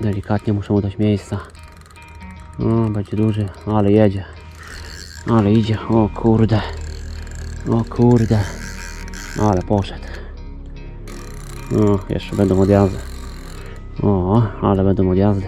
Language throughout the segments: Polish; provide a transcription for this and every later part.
Delikatnie muszę mu dać miejsca. O, będzie duży, ale jedzie. Ale idzie, o kurde. O kurde. Ale poszedł. O, jeszcze będą odjazdy. O, ale będą odjazdy.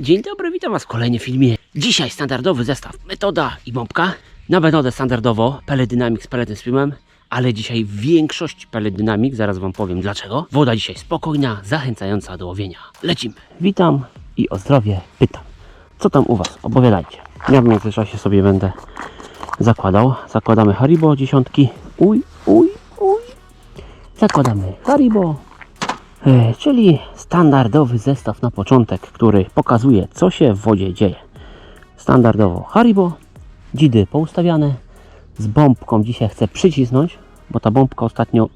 Dzień dobry, witam Was w kolejnym filmie. Dzisiaj standardowy zestaw metoda i bombka. Na metodę standardowo Pellet Dynamic z pelletem spimem, ale dzisiaj większość Pellet Dynamic, zaraz Wam powiem dlaczego. Woda dzisiaj spokojna, zachęcająca do łowienia. Lecimy. Witam i o zdrowie pytam. Co tam u Was? Opowiadajcie. Ja w międzyczasie sobie będę zakładał. Zakładamy Haribo dziesiątki. Uj, uj, uj. Zakładamy Haribo E, czyli standardowy zestaw na początek, który pokazuje, co się w wodzie dzieje. Standardowo Haribo, dzidy poustawiane, z bombką dzisiaj chcę przycisnąć, bo ta bombka ostatnio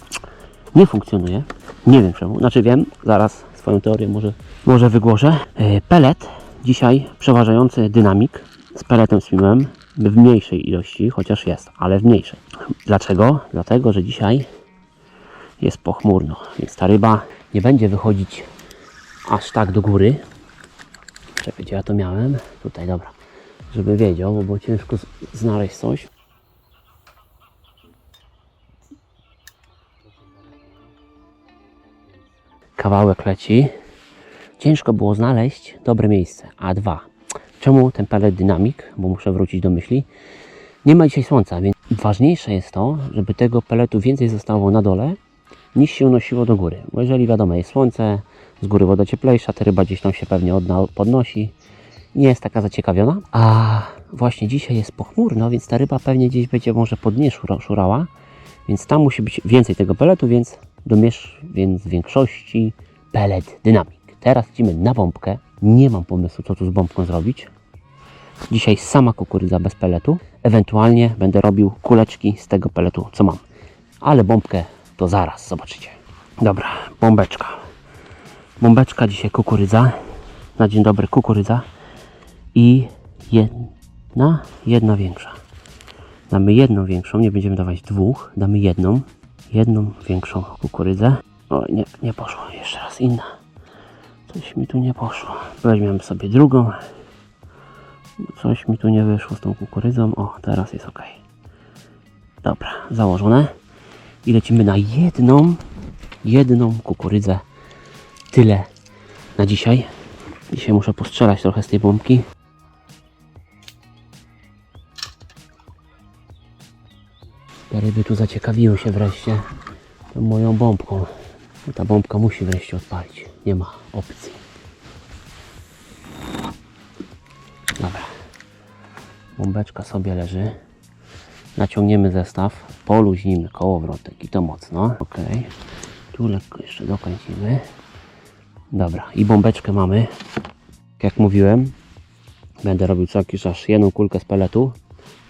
nie funkcjonuje. Nie wiem czemu, znaczy wiem, zaraz swoją teorię może, może wygłoszę. E, Pelet, dzisiaj przeważający dynamik z peletem swimem w mniejszej ilości, chociaż jest, ale w mniejszej. Dlaczego? Dlatego, że dzisiaj jest pochmurno, więc ta ryba nie będzie wychodzić aż tak do góry. Czekaj, gdzie ja to miałem? Tutaj, dobra. Żeby wiedział, bo było ciężko znaleźć coś. Kawałek leci. Ciężko było znaleźć dobre miejsce. A dwa. Czemu ten pelet dynamik? Bo muszę wrócić do myśli. Nie ma dzisiaj słońca, więc ważniejsze jest to, żeby tego peletu więcej zostało na dole, niż się unosiło do góry. Bo jeżeli wiadomo, jest słońce, z góry woda cieplejsza, ta ryba gdzieś tam się pewnie odna, podnosi. Nie jest taka zaciekawiona. A właśnie dzisiaj jest pochmurno, więc ta ryba pewnie gdzieś będzie może pod szura, szurała. Więc tam musi być więcej tego peletu, więc domiesz więc większości pelet dynamik. Teraz lecimy na bombkę. Nie mam pomysłu, co tu z bombką zrobić. Dzisiaj sama kukurydza bez peletu. Ewentualnie będę robił kuleczki z tego peletu, co mam. Ale bombkę to zaraz zobaczycie. Dobra, bombeczka. Bombeczka dzisiaj kukurydza. Na dzień dobry kukurydza. I jedna, jedna większa. Damy jedną większą, nie będziemy dawać dwóch. Damy jedną, jedną większą kukurydzę. O, nie, nie poszło. Jeszcze raz inna. Coś mi tu nie poszło. Weźmiemy sobie drugą. Coś mi tu nie wyszło z tą kukurydzą. O, teraz jest ok. Dobra, założone. I lecimy na jedną, jedną kukurydzę. Tyle na dzisiaj. Dzisiaj muszę postrzelać trochę z tej bombki. Ryby tu zaciekawiły się wreszcie tą moją bombką. Ta bombka musi wreszcie odpalić. Nie ma opcji. Dobra. Bombeczka sobie leży. Naciągniemy zestaw, poluźnimy kołowrotek i to mocno. Ok. Tu lekko jeszcze dokręcimy. Dobra, i bombeczkę mamy. Jak mówiłem, będę robił co jakiś czas jedną kulkę z peletu.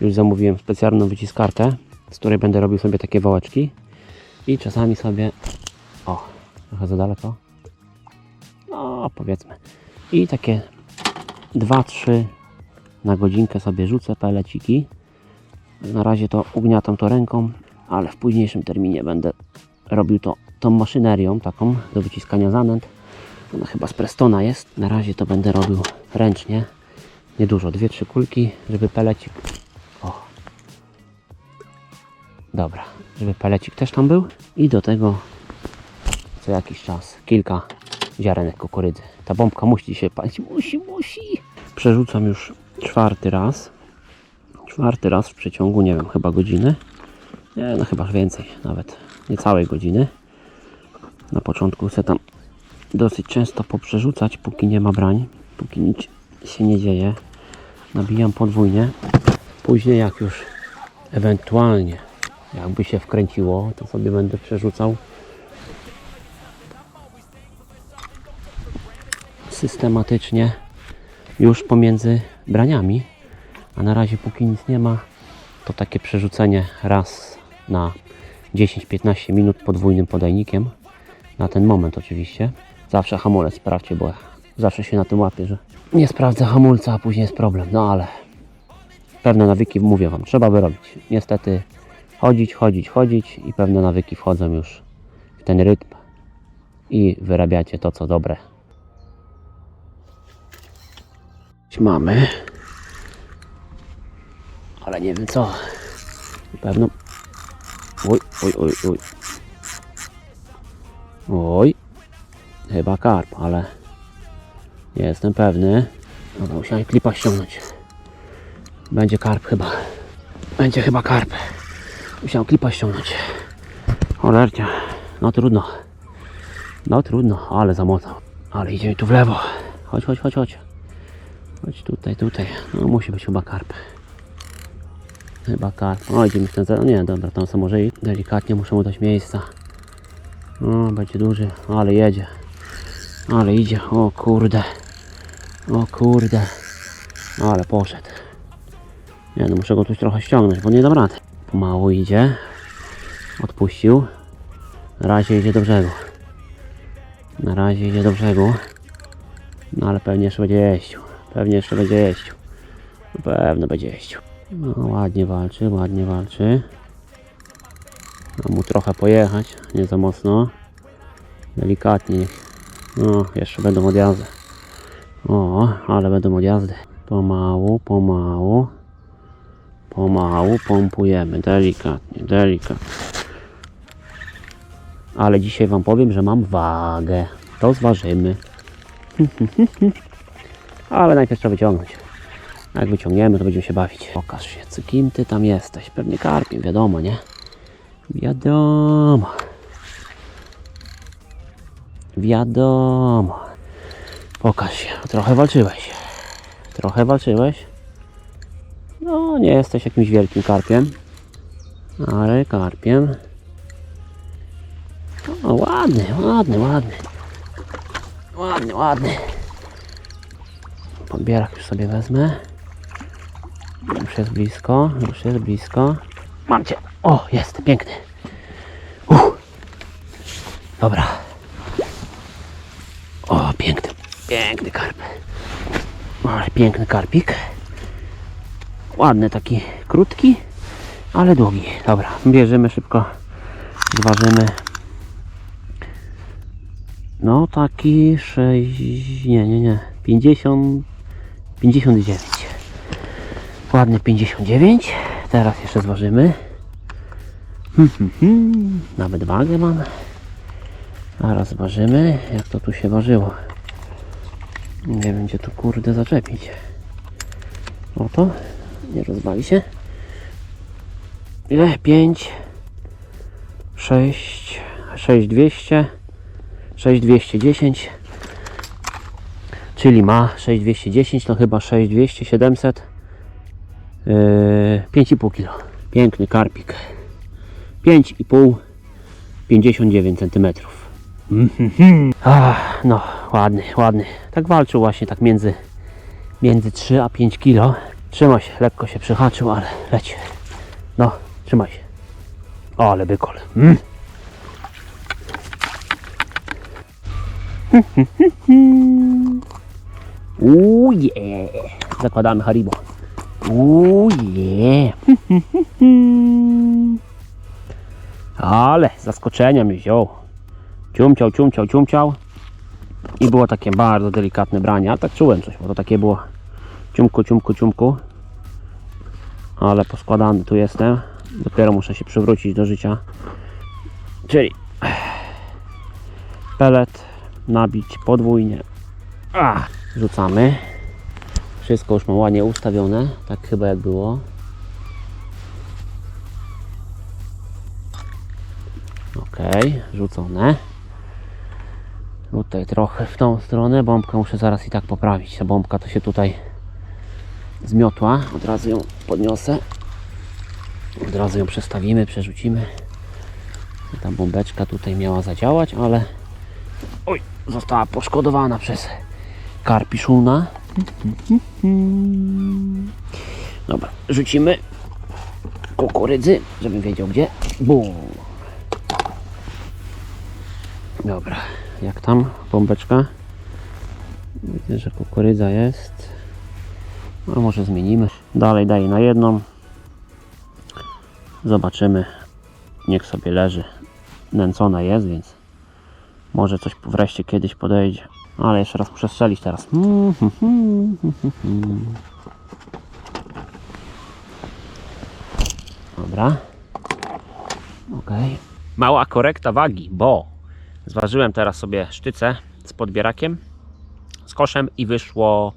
Już zamówiłem specjalną wyciskarkę, z której będę robił sobie takie wałeczki. I czasami sobie... O, trochę za daleko. No, powiedzmy. I takie 2-3 na godzinkę sobie rzucę peleciki. Na razie to ugniatam to ręką, ale w późniejszym terminie będę robił to tą maszynerią taką do wyciskania zanęt. Ona chyba z Prestona jest. Na razie to będę robił ręcznie. Niedużo, dwie, trzy kulki, żeby pelecik... Dobra, żeby pelecik też tam był. I do tego co jakiś czas kilka ziarenek kukurydzy. Ta bombka musi się palić. Musi, musi. Przerzucam już czwarty raz czwarty raz w przeciągu, nie wiem, chyba godziny. Nie, no chyba więcej, nawet niecałej godziny. Na początku chcę tam dosyć często poprzerzucać, póki nie ma brań, póki nic się nie dzieje. Nabijam podwójnie. Później jak już ewentualnie jakby się wkręciło, to sobie będę przerzucał systematycznie już pomiędzy braniami. A na razie póki nic nie ma, to takie przerzucenie raz na 10-15 minut podwójnym podajnikiem. Na ten moment oczywiście. Zawsze hamulec sprawdźcie, bo zawsze się na tym łapię, że nie sprawdzę hamulca, a później jest problem. No ale pewne nawyki, mówię Wam, trzeba wyrobić. Niestety chodzić, chodzić, chodzić i pewne nawyki wchodzą już w ten rytm i wyrabiacie to, co dobre. Mamy, ale nie wiem co. Pewno. Oj, oj, oj, oj. Oj, chyba karp, ale nie jestem pewny. Dobra, musiałem klipa ściągnąć. Będzie karp chyba. Będzie chyba karp. Musiałem klipa ściągnąć. Cholercia. No trudno. No trudno, ale zamotał. Ale idzie mi tu w lewo. Chodź, chodź, chodź, chodź. Chodź tutaj, tutaj. No musi być chyba karp. Chyba karp. O, idzie mi w ten... za- No nie, dobra, tam sobie może i delikatnie muszę mu dać miejsca. O, będzie duży, ale jedzie. Ale idzie, o kurde. O kurde. Ale poszedł. Nie no, muszę go tu trochę ściągnąć, bo nie dam rady. Pomału idzie. Odpuścił. Na razie idzie do brzegu. Na razie idzie do brzegu. No ale pewnie jeszcze będzie jeździł. Pewnie jeszcze będzie jeździł. Na pewno będzie jeździł. No ładnie walczy, ładnie walczy. Mam mu trochę pojechać, nie za mocno. Delikatnie. niech- No, jeszcze będą odjazdy. O, ale będą odjazdy. Pomału, pomału. Pomału pompujemy. Delikatnie, delikatnie. Ale dzisiaj Wam powiem, że mam wagę. To zważymy. Ale najpierw trzeba wyciągnąć. Jak wyciągniemy, to będziemy się bawić. Pokaż się, co- kim Ty tam jesteś. Pewnie karpiem, wiadomo, nie? Wiadomo. Wiadomo. Pokaż się. Trochę walczyłeś. Trochę walczyłeś. No, nie jesteś jakimś wielkim karpiem. Ale karpiem. O, ładny, ładny, ładny. Ładny, ładny. Podbierak już sobie wezmę. Już jest blisko, już jest blisko. Mam cię. O, jest, piękny. Uff. Dobra. O, piękny, piękny karp. Ale piękny karpik. Ładny taki, krótki, ale długi. Dobra, bierzemy szybko, zważymy. No taki 6, nie, nie, nie, 50, 59. Ładny 59. Teraz jeszcze zważymy. Hmm, hmm, hmm. Nawet wagę mam. Zaraz zważymy, jak to tu się ważyło. Nie gdzie tu kurde zaczepić. Oto, nie rozwali się. Ile? 5, 6, 6200, 6210. Czyli ma 6210, to chyba 6200, 700. Yy, 5,5 kg. Piękny karpik. 5,5 59 cm. Ach, no, ładny, ładny. Tak walczył właśnie tak między, między 3 a 5 kg. Trzyma się, lekko się przyhaczył, ale leci. No, trzymaj się. O, ale bykol. Mm. Uuu, yeah. Zakładamy Haribo. Uuu, yeah. Ale zaskoczenia mnie wziął. Ciumciał, ciumciał, ciumciał. I było takie bardzo delikatne branie, ale tak czułem coś, bo to takie było ciumku, ciumku, ciumku. Ale poskładany tu jestem. Dopiero muszę się przywrócić do życia. Czyli pelet nabić podwójnie. Ach, rzucamy. Wszystko już mam ładnie ustawione, tak chyba jak było. Ok, rzucone. Tutaj trochę w tą stronę. Bombkę muszę zaraz i tak poprawić. Ta bombka to się tutaj zmiotła. Od razu ją podniosę. Od razu ją przestawimy, przerzucimy. Ta bombeczka tutaj miała zadziałać, ale oj, została poszkodowana przez karpiszuna. Dobra, rzucimy kukurydzy, żebym wiedział gdzie. Bum. Dobra, jak tam bombeczka? Widzę, że kukurydza jest. No może zmienimy. Dalej daję na jedną. Zobaczymy. Niech sobie leży. Nęcona jest, więc może coś wreszcie kiedyś podejdzie. Ale jeszcze raz muszę strzelić teraz. Dobra. Ok. Mała korekta wagi, bo zważyłem teraz sobie sztycę z podbierakiem, z koszem i wyszło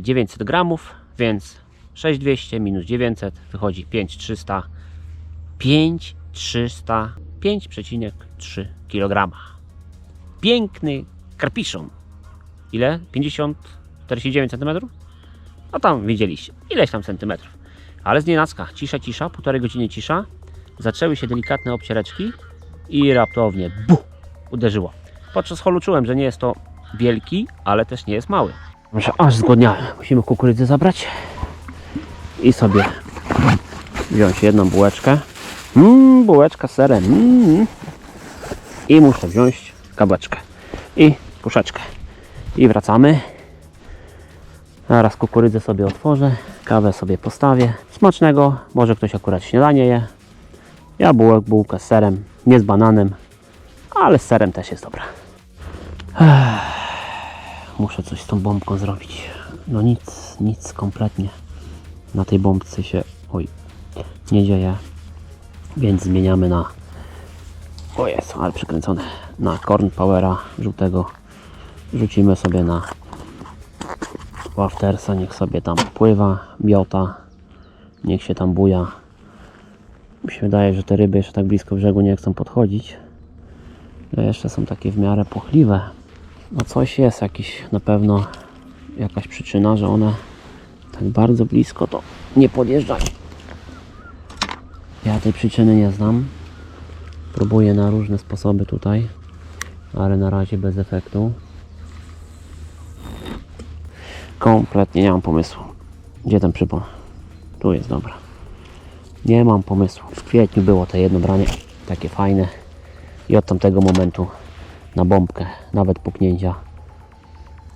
900 gramów, więc 6200 minus 900 wychodzi 5300. 5300 5,3 kg. Piękny karpiszon. Ile? 50, 49 cm? No tam widzieliście. Ileś tam centymetrów. Ale z nienacka. Cisza, cisza. Półtorej godziny cisza. Zaczęły się delikatne obciereczki i raptownie bu, uderzyło. Podczas holu czułem, że nie jest to wielki, ale też nie jest mały. Może aż zgodniałem. Musimy kukurydzę zabrać i sobie wziąć jedną bułeczkę. Mmm, bułeczka z serem. Mm. I muszę wziąć kabeczkę i puszeczkę. I wracamy. Zaraz kukurydzę sobie otworzę, kawę sobie postawię. Smacznego, może ktoś akurat śniadanie je. Ja bułek, bułkę z serem, nie z bananem, ale z serem też jest dobra. Ech, Muszę coś z tą bombką zrobić. No nic, nic kompletnie na tej bombce się oj, nie dzieje. Więc zmieniamy na o jest, ale przykręcone na Corn Powera żółtego. Rzucimy sobie na Waftersa, niech sobie tam pływa, biota, niech się tam buja. Mi się wydaje, że te ryby jeszcze tak blisko brzegu nie chcą podchodzić. Ale jeszcze są takie w miarę płochliwe. No coś jest jakiś na pewno jakaś przyczyna, że one tak bardzo blisko to nie podjeżdżają. Ja tej przyczyny nie znam. Próbuję na różne sposoby tutaj, ale na razie bez efektu. Kompletnie nie mam pomysłu. Gdzie ten przypon? Tu jest, dobra. Nie mam pomysłu. W kwietniu było to jedno branie takie fajne i od tamtego momentu na bombkę, nawet puknięcia.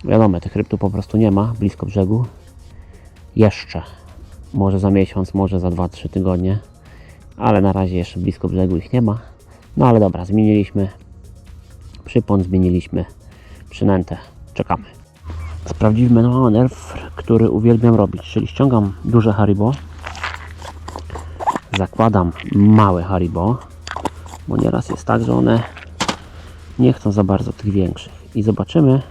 Wiadomo, tych ryb tu po prostu nie ma blisko brzegu. Jeszcze. Może za miesiąc, może za 2-3 tygodnie. Ale na razie jeszcze blisko brzegu ich nie ma. No ale dobra, zmieniliśmy przypon, zmieniliśmy przynętę. Czekamy. Sprawdzimy manewr, który uwielbiam robić, czyli ściągam duże haribo, zakładam małe haribo, bo nieraz jest tak, że one nie chcą za bardzo tych większych i zobaczymy,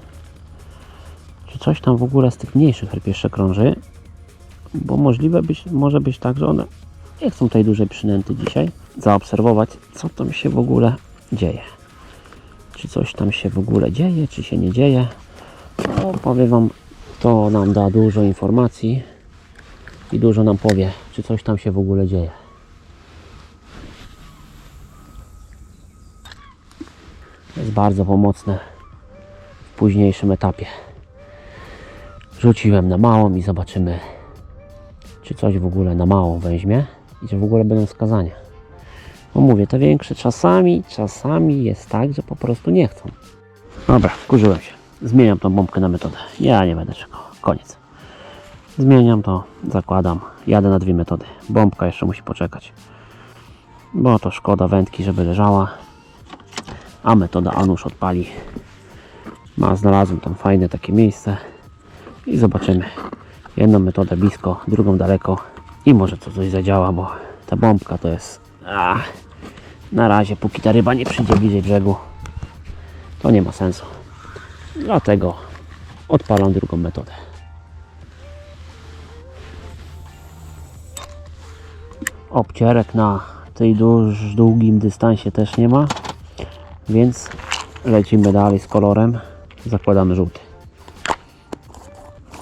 czy coś tam w ogóle z tych mniejszych ryb jeszcze krąży, bo możliwe być, może być tak, że one nie chcą tej dużej przynęty dzisiaj, zaobserwować, co tam się w ogóle dzieje. Czy coś tam się w ogóle dzieje, czy się nie dzieje. No, powiem Wam, to nam da dużo informacji i dużo nam powie, czy coś tam się w ogóle dzieje. Jest bardzo pomocne w późniejszym etapie. Rzuciłem na małą i zobaczymy, czy coś w ogóle na małą weźmie i czy w ogóle będą wskazania. No mówię, te większe czasami, czasami jest tak, że po prostu nie chcą. Dobra, wkurzyłem się. Zmieniam tą bombkę na metodę. Ja nie będę czekał. Koniec. Zmieniam to, zakładam. Jadę na dwie metody. Bombka jeszcze musi poczekać. Bo to szkoda wędki, żeby leżała. A metoda Anusz odpali. Ma, znalazłem tam fajne takie miejsce. I zobaczymy. Jedną metodę blisko, drugą daleko. I może to coś zadziała, bo ta bombka to jest... A, na razie, póki ta ryba nie przyjdzie bliżej brzegu, to nie ma sensu. Dlatego odpalam drugą metodę. Obcierek na tej duż, długim dystansie też nie ma, więc lecimy dalej z kolorem. Zakładamy żółty.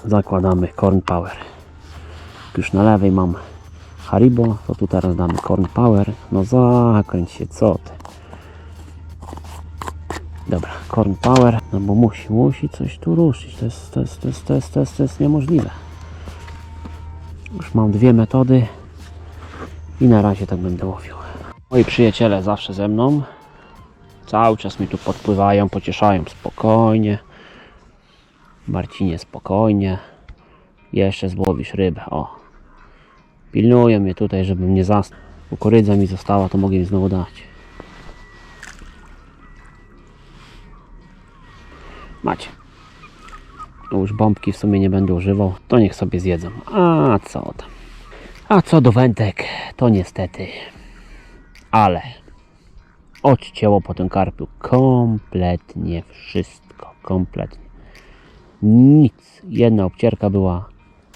Zakładamy Corn Power. Już na lewej mam Haribo, to tu teraz damy Corn Power. No zakręć się, co ty. Dobra, Corn Power, no bo musi, musi coś tu ruszyć. To jest, to jest, to jest, to jest, to jest, to jest niemożliwe. Już mam dwie metody i na razie tak będę łowił. Moi przyjaciele zawsze ze mną. Cały czas mi tu podpływają, pocieszają spokojnie. Marcinie spokojnie. Jeszcze złowisz rybę. O. Pilnują mnie tutaj, żebym nie zasnął. Kukurydza mi została, to mogę im znowu dać. Macie. No już bombki w sumie nie będę używał, to niech sobie zjedzą. A co tam? A co do wędek, to niestety. Ale odcięło po tym karpiu kompletnie wszystko. Kompletnie. Nic. Jedna obcierka była,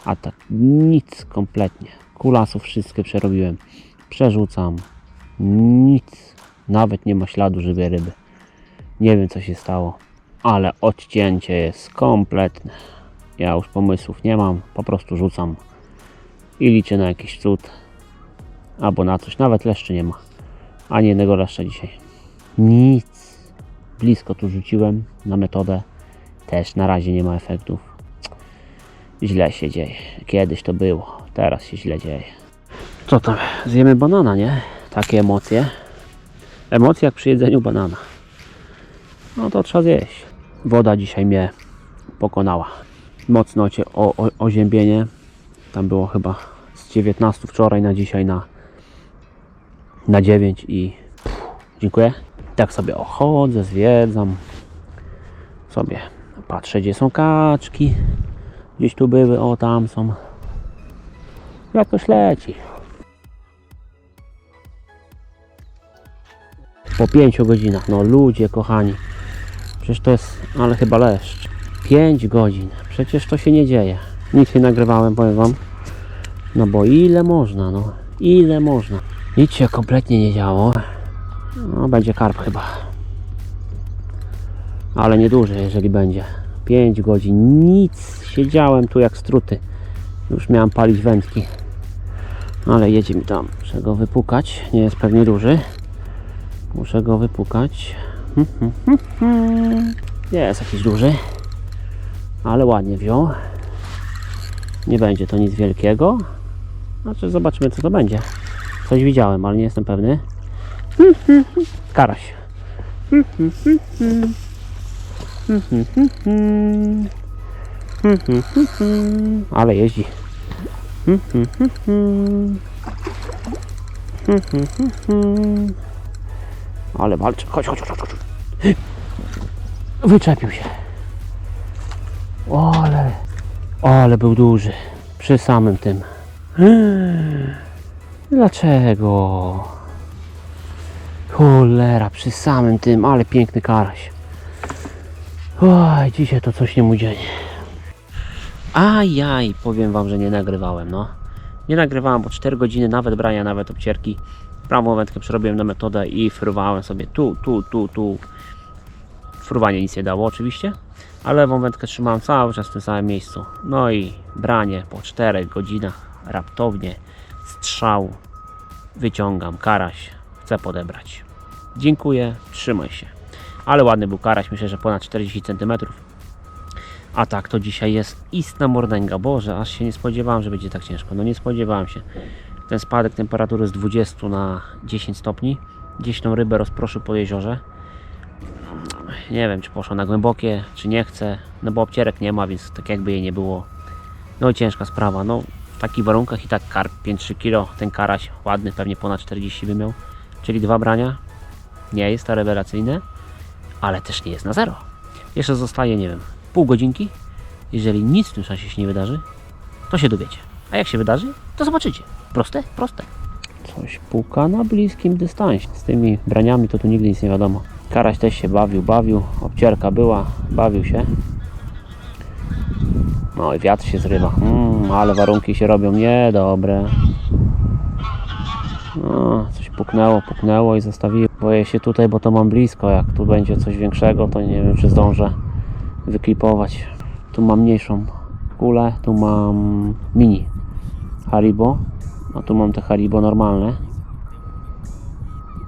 a tak nic kompletnie. Kulasów wszystkie przerobiłem. Przerzucam. Nic. Nawet nie ma śladu żywej ryby. Nie wiem co się stało, ale odcięcie jest kompletne. Ja już pomysłów nie mam, po prostu rzucam i liczę na jakiś cud. Albo na coś, nawet leszczy nie ma. Ani jednego leszcza dzisiaj. Nic. Blisko tu rzuciłem na metodę. Też na razie nie ma efektów. Źle się dzieje. Kiedyś to było, teraz się źle dzieje. Co tam? Zjemy banana, nie? Takie emocje. Emocje jak przy jedzeniu banana. No to trzeba zjeść. Woda dzisiaj mnie pokonała. Mocno o, o, oziębienie. Tam było chyba z 19 wczoraj na dzisiaj na, na 9 i pff, dziękuję. Tak sobie ochodzę, zwiedzam. Sobie patrzę gdzie są kaczki. Gdzieś tu były, o tam są. Jakoś leci. Po 5 godzinach, no ludzie kochani. Przecież to jest, ale chyba leszcz. 5 godzin. Przecież to się nie dzieje. Nic nie nagrywałem, powiem wam. No bo ile można, no. Ile można. Nic się kompletnie nie działo. No będzie karp chyba. Ale nieduży, jeżeli będzie. 5 godzin. Nic. Siedziałem tu jak struty. Już miałem palić wędki. Ale jedzie mi tam. Muszę go wypukać. Nie jest pewnie duży. Muszę go wypukać. Nie jest jakiś duży. Ale ładnie wziął. Nie będzie to nic wielkiego. Znaczy zobaczymy co to będzie. Coś widziałem, ale nie jestem pewny. Karaś. Ale jeździ. Ale walczy. Chodź, chodź, chodź, chodź. Wyczepił się. O, ale, o, ale był duży. Przy samym tym. Dlaczego? Cholera, przy samym tym, ale piękny karaś. Oj, dzisiaj to coś nie mu dzień. Ajaj, powiem wam, że nie nagrywałem, no. Nie nagrywałem, bo 4 godziny nawet brania, nawet obcierki. Prawą wędkę przerobiłem na metodę i frywałem sobie tu, tu, tu, tu. Fruwanie nic nie dało oczywiście, ale lewą wędkę trzymałem cały czas w tym samym miejscu. No i branie po 4 godzinach raptownie, strzał, wyciągam, karaś, chcę podebrać. Dziękuję, trzymaj się. Ale ładny był karaś, myślę, że ponad 40 cm. A tak, to dzisiaj jest istna mordęga. Boże, aż się nie spodziewałem, że będzie tak ciężko. No nie spodziewałem się. Ten spadek temperatury z 20 na 10 stopni. Gdzieś tą rybę rozproszył po jeziorze. Nie wiem, czy poszło na głębokie, czy nie chce. No bo obcierek nie ma, więc tak jakby jej nie było. No i ciężka sprawa. No w takich warunkach i tak karp 5-3 kg. Ten karaś ładny, pewnie ponad 40 by miał. Czyli dwa brania. Nie jest to rewelacyjne, ale też nie jest na zero. Jeszcze zostaje, nie wiem, pół godzinki. Jeżeli nic w tym czasie się nie wydarzy, to się dowiecie. A jak się wydarzy, to zobaczycie. Proste? Proste. Coś puka na bliskim dystansie. Z tymi braniami to tu nigdy nic nie wiadomo. Karaś też się bawił, bawił. Obcierka była, bawił się. No i wiatr się zrywa. Mm, ale warunki się robią niedobre. No, coś puknęło, puknęło i zostawiłem. Boję się tutaj, bo to mam blisko. Jak tu będzie coś większego, to nie wiem, czy zdążę wyklipować. Tu mam mniejszą kulę, tu mam mini Haribo, a tu mam te Haribo normalne.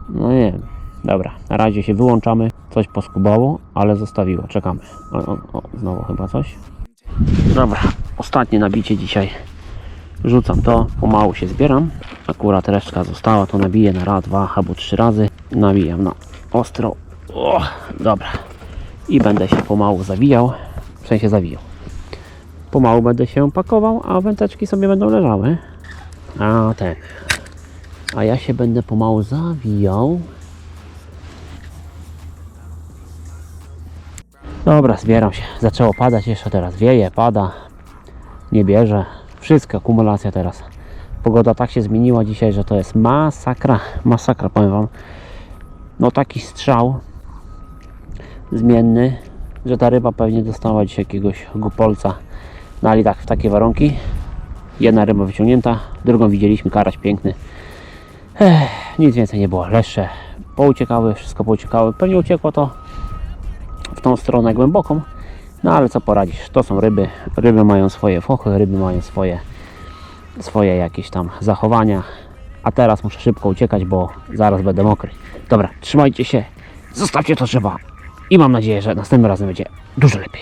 No nie wiem. Dobra, na razie się wyłączamy. Coś poskubało, ale zostawiło. Czekamy. O, o, o, znowu chyba coś. Dobra, ostatnie nabicie dzisiaj. Rzucam to, pomału się zbieram. Akurat resztka została, to nabiję na raz, dwa albo trzy razy. Nabijam na ostro. O, dobra. I będę się pomału zawijał. W sensie zawijał. Pomału będę się pakował, a wędeczki sobie będą leżały. A ten. A ja się będę pomału zawijał. Dobra, zbieram się. Zaczęło padać jeszcze teraz. Wieje, pada. Nie bierze. Wszystko, akumulacja teraz. Pogoda tak się zmieniła dzisiaj, że to jest masakra. Masakra, powiem Wam. No taki strzał zmienny, że ta ryba pewnie dostała dzisiaj jakiegoś gupolca. No ale tak, w takie warunki. Jedna ryba wyciągnięta, drugą widzieliśmy, karaś piękny. Ech, nic więcej nie było. Leszcze pouciekały, wszystko pouciekały. Pewnie uciekło to w tą stronę głęboką. No ale co poradzisz, to są ryby. Ryby mają swoje fochy, ryby mają swoje, swoje jakieś tam zachowania. A teraz muszę szybko uciekać, bo zaraz będę mokry. Dobra, trzymajcie się, zostawcie to drzewa i mam nadzieję, że następnym razem będzie dużo lepiej.